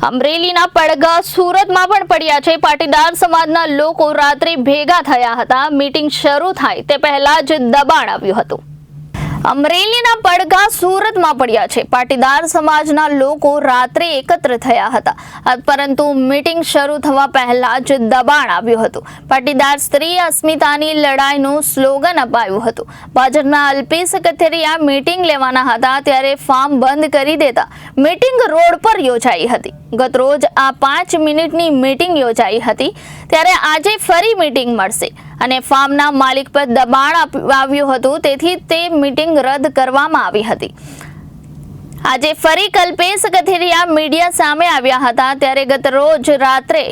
અમરેલીના પડઘા સુરતમાં પણ પડ્યા છે. પાટીદાર સમાજના લોકો રાત્રે ભેગા થયા હતા. મીટિંગ શરૂ થાય તે પહેલા જ દબાણ આવ્યું હતું. અમરેલીના પડઘા સુરતમાં પડ્યા છે. પાટીદાર સમાજના લોકો રાત્રે એકત્ર થયા હતા. પરંતુ મીટિંગ શરૂ થવા પહેલા જ દબાણ આવ્યું હતું. પાટીદાર સ્ત્રી અસ્મિતાની લડાઈનું સ્લોગન અપાયું હતું. ભાજપના અલ્પેશ કથેરિયા મીટિંગ લેવાના હતા ત્યારે ફાર્મ બંધ કરી દેતા મીટિંગ રોડ પર યોજાઈ હતી. ગતરોજ આ પાંચ મિનિટની મીટિંગ યોજાઈ હતી. ત્યારે આજે ફરી મીટિંગ મળશે. અને ફાર્મના માલિક પર દબાણ આવ્યું હતું, તેથી તે મીટિંગ રદ કરવામાં આવી હતી. આજે ફરી કલ્પેશ કથિરિયા મીડિયા સામે આવ્યા હતા, ત્યારે ગત રોજ રાત્રે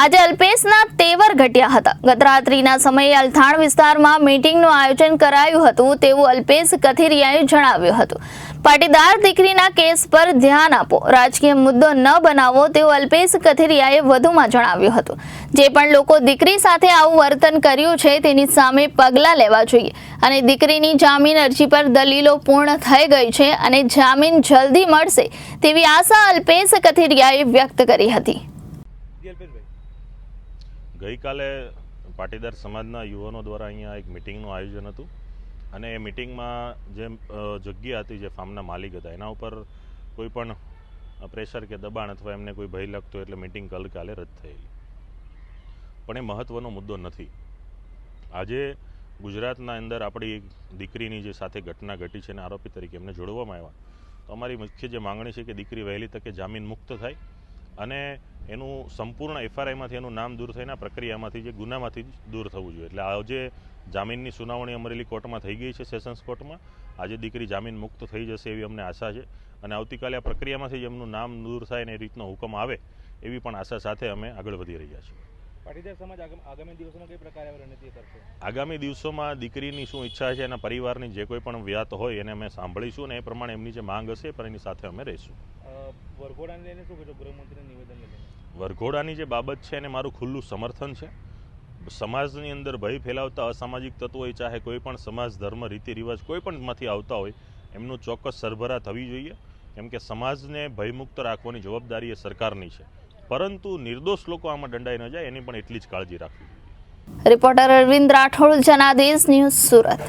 આજે અલ્પેશના તેવર ઘટ્યા હતા. ગત રાત્રિના સમયે અલથાણ વિસ્તારમાં મીટિંગનું આયોજન કરાયું હતું તેવું અલ્પેશ કથિરિયાએ જણાવ્યું હતું. પાટીદાર દીકરીના કેસ પર ધ્યાન આપો. રાજકીય મુદ્દો ન બનાવો તેવું અલ્પેશ કથિરિયાએ વધુમાં જણાવ્યું હતું. જે પણ લોકો દીકરી સાથે આવું વર્તન કર્યું છે તેની સામે પગલાં લેવા જોઈએ. અને દીકરીની જામીન અરજી પર દલીલો પૂર્ણ થઈ ગઈ છે અને જામીન જલ્દી મળશે તેવી આશા અલ્પેશ કથિરિયાએ વ્યક્ત કરી હતી. ગઈકાલે પાટીદાર સમાજના યુવાનો દ્વારા અહીંયા એક મિટિંગનું આયોજન હતું અને એ મિટિંગમાં જે જગ્યા હતી જે ફાર્મના માલિક હતા, એના ઉપર કોઈ પણ પ્રેશર કે દબાણ અથવા એમને કોઈ ભય લાગતો એટલે મિટિંગ ગઈકાલે રદ થયેલી. પણ એ મહત્ત્વનો મુદ્દો નથી. આજે ગુજરાતના અંદર આપણી દીકરીની જે સાથે ઘટના ઘટી છે અને આરોપી તરીકે એમને જોડવામાં આવ્યા, તો અમારી મુખ્ય જે માંગણી છે કે દીકરી વહેલી તકે જામીન મુક્ત થાય અને એનું સંપૂર્ણ એફઆરઆઈમાંથી એનું નામ દૂર થઈને પ્રક્રિયામાંથી જે ગુનામાંથી જ દૂર થવું જોઈએ. એટલે આજે જામીનની સુનાવણી અમરેલી કોર્ટમાં થઈ ગઈ છે, સેશન્સ કોર્ટમાં, આજે દીકરી જામીન મુક્ત થઈ જશે એવી અમને આશા છે. અને આવતીકાલે આ પ્રક્રિયામાંથી જ એમનું નામ દૂર થાય ને એ રીતનો હુકમ આવે એવી પણ આશા સાથે અમે આગળ વધી રહ્યા છીએ. પાટીદાર સમાજ આગામી દિવસોમાં કઈ પ્રકારે રણનીતિ કરશે આગામી દિવસોમાં દીકરીની શું ઈચ્છા છે એના પરિવારની જે કોઈ પણ વ્યાત હોય એને અમે સાંભળીશું અને એ પ્રમાણે એમની જે માંગ હશે પણ એની સાથે અમે રહીશું. વરઘોડાને લઈને શું કહેશો? ગૃહમંત્રીના નિવેદનને લઈને? વરઘોડાની જે બાબત છે એને મારું ખુલ્લું સમર્થન છે. સમાજની અંદર ભય ફેલાવતા અસામાજિક તત્વો હોય ચાહે કોઈ પણ સમાજ ધર્મ રીતિ રિવાજ કોઈ પણ માંથી આવતા હોય એમનું ચોક્કસ સરભરા થવી જોઈએ. કેમ કે સમાજને ભયમુક્ત રાખવાની જવાબદારી એ સરકારની છે. પરંતુ નિર્દોષ લોકો આમાં દંડાઈ ન જાય, એની પણ એટલી જ કાળજી રાખવી. Reporter Arvind Rathod, Janadesh news Surat.